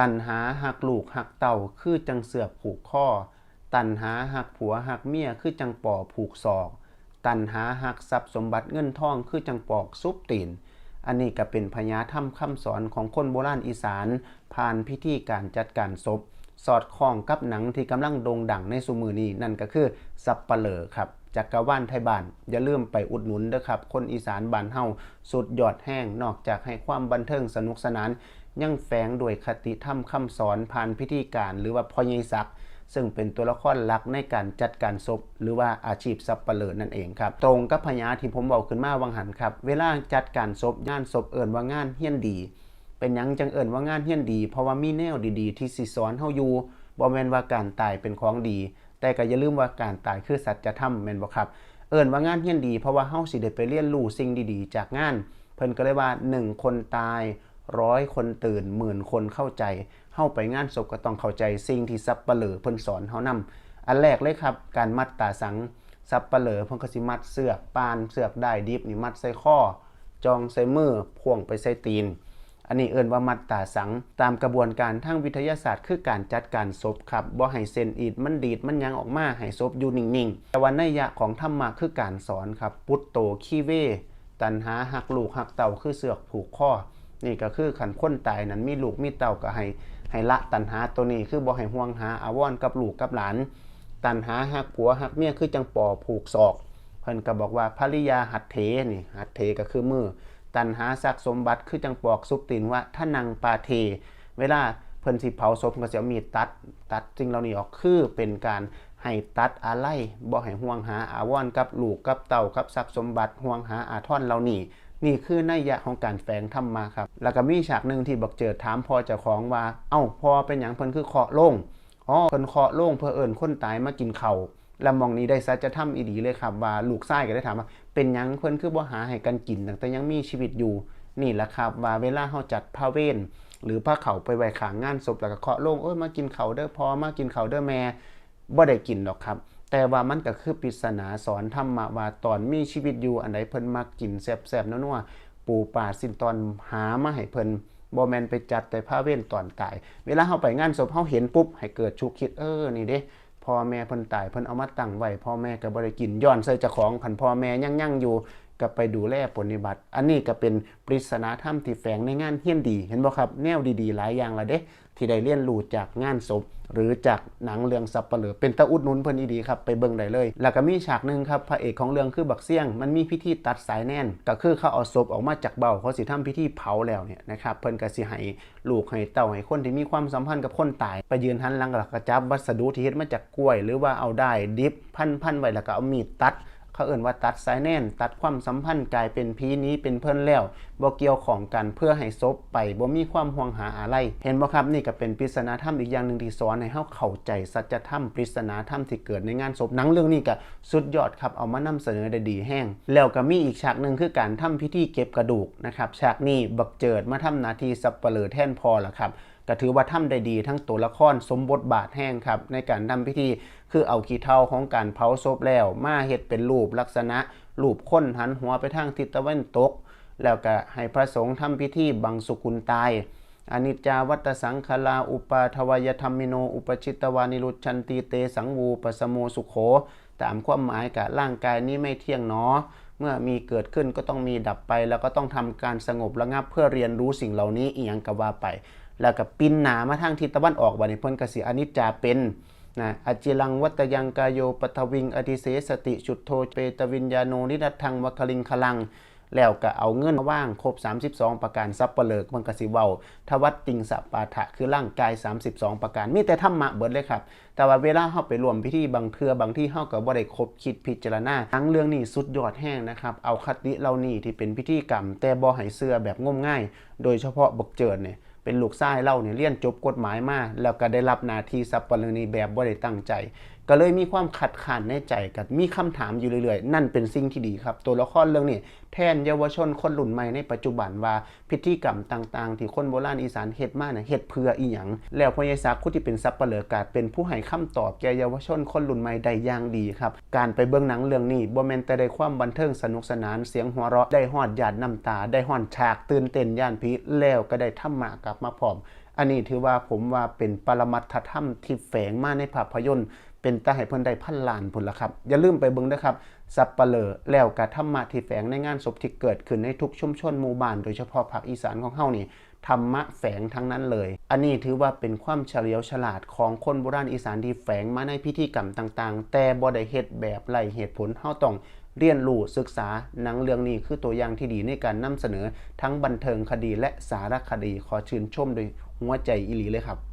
ตันหาหักลูกหักเต่าคือจังเสือผูกข้อ ตันหาหักผัวหักเมียคือจังปอผูกศอก ตันหาหักทรัพย์สมบัติเงินทองคือจังปอกซุปตีน อันนี้ก็เป็นพญาธรรมคำสอนของคนโบราณอีสาน ผ่านพิธีการจัดการศพ สอดคล้องกับหนังที่กำลังโด่งดังในสุมือนี้นั่นก็คือสับปะเลอครับจักรวาลไทยบ้านอย่าลืมไปอุดหนุนเด้อครับ คนอีสานบ้านเฮาสุดยอดแห้งนอกจากให้ความบันเทิงสนุกสนาน ยังแฝงด้วยคติธรรมคำสอนผ่านพิธีการหรือว่าพ่อใหญ่ศักดิ์ซึ่งเป็นตัวละครหลักในการจัดการศพหรือว่าอาชีพสับปะเหลอนั่นเองครับ ตรงกับพญาที่ผมบอกขึ้นมาวังหันครับ เวลาจัดการศพงานศพเอิญว่างานเฮี้ยนดี เป็นยังจังเอิญว่างานเฮี้ยนดี เพราะว่ามีแนวดีๆ ที่สิสอนเฮาอยู่บ่แม่นว่าการตายเป็นของดี แต่ก็อย่าลืมว่าการตายคือสัจธรรมแม่นบ่ครับ เอิญว่างานเฮี้ยนดี เพราะว่าเฮาสิได้ไปเรียนรู้สิ่งดีๆ จากงาน เพิ่นก็เลยว่า 1 คนตาย ร้อยคนตื่นหมื่นคนเข้าใจเฮาไปงานศพก็ต้องเข้าใจสิ่งที่สับปะเหลอเพิ่นสอนเฮานำอันแรกเลยครับ การมัดตาสังสับปะเหลอเพิ่นก็สิมัดเสือกปานเสือกได้ดิบนี่มัดใส่ข้อ จองใส่มือพ่วงไปใส่ตีน อันนี้เอิ้นว่ามัดตาสังตามกระบวนการทางวิทยาศาสตร์ คือการจัดการศพครับบ่ให้เส้นอีดมันดีดมันยังออกมาให้ศพอยู่นิ่งๆแต่ว่านัยยะของธรรมะคือการสอนครับ ปุตโตคีเวตันหาหักลูกหักเต่าคือเสือกผูกข้อ นี่ก็คือขันคนตายนั้นมีลูกมีเต่าก็ให้ให้ละตันหาตัวนี้คือบ่ให้ห่วงหาอาวรกับลูกกับหลาน ตันหาหักผัวหักเมียคือจังปอผูกศอก เพิ่นก็บอกว่าภริยาหัดเถนี่หัดเถก็คือมือ ตันหาซักสมบัติคือจังปอกซุปตีนว่าถ้านังปาเท เวลาเพิ่นสิเผาศพก็จะเอามีตัดตัดสิ่งเหล่านี้ออกคือเป็นการให้ตัดอะไรบ่ให้ห่วงหาอาวรกับลูกกับเต่ากับทรัพย์สมบัติห่วงหาอาทรเหล่านี้ นี่คือนัยยะของการแฝงธรรมาครับ แล้วก็มีฉากหนึ่งที่บักเจิดถามพ่อเจ้าของว่า เอ้าพ่อเป็นหยังเพิ่นคือเคาะโล่งอ๋อเพิ่นเคาะโล่งเพื่อเอิ้นคนตายมากินเข้าแล้วมองนี้ได้สัจธรรมอีดีเลยครับ ว่าลูกชายก็ได้ถามว่า เป็นหยังเพิ่นคือบ่หาให้กันกินแต่ยังมีชีวิตอยู่ นี่แหละครับ ว่าเวลาเฮาจัดพระเวรหรือพระเขาไปไว้ขางงานศพแล้วก็เคาะโล่งเอ้ยมากินเข้าเด้อพ่อมากินเข้าเด้อแม่บ่ได้กินหรอกครับ แต่ว่ามันก็คือปริศนาสอนธรรมะว่าตอนมีชีวิตอยู่อันใดเพิ่นมักกินแซ่บๆนัวๆปูป่าสิ้นตอนหามาให้เพิ่นบ่แมนไปจัดแต่พระเว้นตอนตาย เวลาเฮาไปงานศพเฮาเห็นปุ๊บ ให้เกิดชุกคิดเออนี่เด้พ่อแม่เพิ่นตายเพิ่นเอามาตั้งไว้พ่อแม่ก็บ่ได้กินย้อนใส่เจ้าของคันพ่อแม่ยังยังอยู่ก็ไปดูแลปฏิบัติ อันนี้ก็เป็นปริศนาธรรมที่แฝงในงานเฮียนดี เห็นบ่ครับแนวดีๆ หลายอย่างละเด้ ที่ได้เรียนรู้จากงานศพหรือจากหนังเรื่องสับปะเหลือเป็นตะอุดนุนเพิ่นอีดีครับไปเบิ่งได้เลย แล้วก็มีฉากหนึ่งครับพระเอกของเรื่องคือบักเสี่ยง มันมีพิธีตัดสายแน่น ก็คือเขาเอาศพออกมาจากเบ้าเขาสิทำพิธีเผาแล้วเนี่ยนะครับเพิ่นก็สิให้ลูกให้เต้าให้คนที่มีความสัมพันธ์กับคนตาย ไปยืนหันหลังแล้วก็จับวัสดุที่เฮ็ดมาจากกล้วย หรือว่าเอาได้ดิบพันๆไว้แล้วก็เอามีดตัดเขาเอ่นว่าตัดสายแน่น ตัดความสัมพันธ์กลายเป็นพีนี้เป็นเพื่อนแล้ว บ่เกี่ยวของกันเพื่อให้ซบไปบ่มีความห่วงหาอะไร เห็นบ่ครับนี่ก็เป็นปริศนาธรรมอีกอย่างหนึ่งที่สอนให้เฮาเข้าใจสัจธรรมปริศนาธรรมที่เกิดในงานศพหนังเรื่องนี้ก็สุดยอดครับเอามานำเสนอได้ดีแห้ง แล้วก็มีอีกฉากหนึ่งคือการทำพิธีเก็บกระดูกนะครับฉากนี้บักเจิดมาทำหนาทีสับเปลือแท่นพอละครับก็ถือว่าทำได้ดีทั้งตัวละครสมบทบาทแห้งครับในการทำพิธีคือเอาขี้เท่าของการเผาศพแล้ว มาเฮ็ดเป็นรูปลักษณะรูปค้นหันหัวไปทางทิศตะวันตก แล้วก็ให้พระสงฆ์ทำพิธีบังสุกุลตายอนิจจาวัตสังคลาอุปาทวายธรรมิโน อุปชิตวานิรุชันติเตสังวูปสโมสุโข ตามความหมายกับร่างกายนี้ไม่เที่ยงหนอเมื่อมีเกิดขึ้นก็ต้องมีดับไป แล้วก็ต้องทำการสงบระงับเพื่อเรียนรู้สิ่งเหล่านี้อีหยังก็ว่าไป แล้วก็ปินหนามาทางทิศตะวันออกบันี้เพิ่นกสิอนิจจาเป็นนะอจิลังวัตยังกายโยปทวิงอธิเสสติชุดโทเปตวิญญาโนนิรัตทังวคลิงคลัง แล้วก็เอาเงินมาว่างครบ 32 ประการซับเปลิกมันกสิเว้าทวัดติงสปาทะคือร่างกาย 32 ประการมีแต่ธรรมะเบิดเลยครับ แต่ว่าเวลาเฮาไปรวมพิธีบางเทือบางที่เฮาก็บ่ได้ครบคิดพิจารณาทั้งเรื่องนี้สุดยอดแห้งนะครับ เอาคติเหล่านี้ที่เป็นพิธีกรรม แต่บ่ให้เชื่อแบบงมง่าย โดยเฉพาะบกเจิดเนี่ยเป็นลูกชายเล่าเนี่ยเรียนจบกฎหมายมาแล้วก็ได้รับหน้าที่สับปะเลอนีแบบบ่ได้ตั้งใจ ก็เลยมีความขัดขานในใจกับมีคำถามอยู่เรื่อยๆ นั่นเป็นสิ่งที่ดีครับ ตัวละครเรื่องนี้แทนเยาวชนคนรุ่นใหม่ในปัจจุบันว่าพิธีกรรมต่างๆ ที่คนโบราณอีสานเฮ็ดมาน่ะเฮ็ดเพื่ออีหยังแล้วพญาศักดิ์ผู้ที่เป็นสับปะเลอกาเป็นผู้ให้คำตอบแก่เยาวชนคนรุ่นใหม่ได้อย่างดีครับการไปเบิ่งหนังเรื่องนี้บ่แม่นแต่ได้ความบันเทิงสนุกสนานเสียงหัวเราะได้ฮอดหยาดน้ำตา ได้ฮอดฉากตื่นเต้นย่านผีแล้วก็ได้ธรรมะกลับมาพร้อมออันนี้ถือว่าผมว่าเป็นปรมัตถธรรมที่แฝงมาในภาพยนตร์ เป็นตาให้เพิ่นได้พันล้านพุ่นละครับ อย่าลืมไปเบิ่งนะครับสับปะเลอแล้วกะธรรมะที่แฝงในงานศพที่เกิดขึ้นในทุกชุมชนหมู่บ้านโดยเฉพาะภาคอีสานของเฮานี่ธรรมะแฝงทั้งนั้นเลย อันนี้ถือว่าเป็นความเฉลียวฉลาดของคนโบราณอีสานที่แฝงมาในพิธีกรรมต่างๆ แต่บ่ได้เฮ็ดแบบไรเหตุผลเฮาต้องเรียนรู้ศึกษาหนังเรื่องนี้คือตัวอย่างที่ดีในการนำเสนอทั้งบันเทิงคดีและสารคดีขอชื่นชมโดยหัวใจอีหลีเลยครับ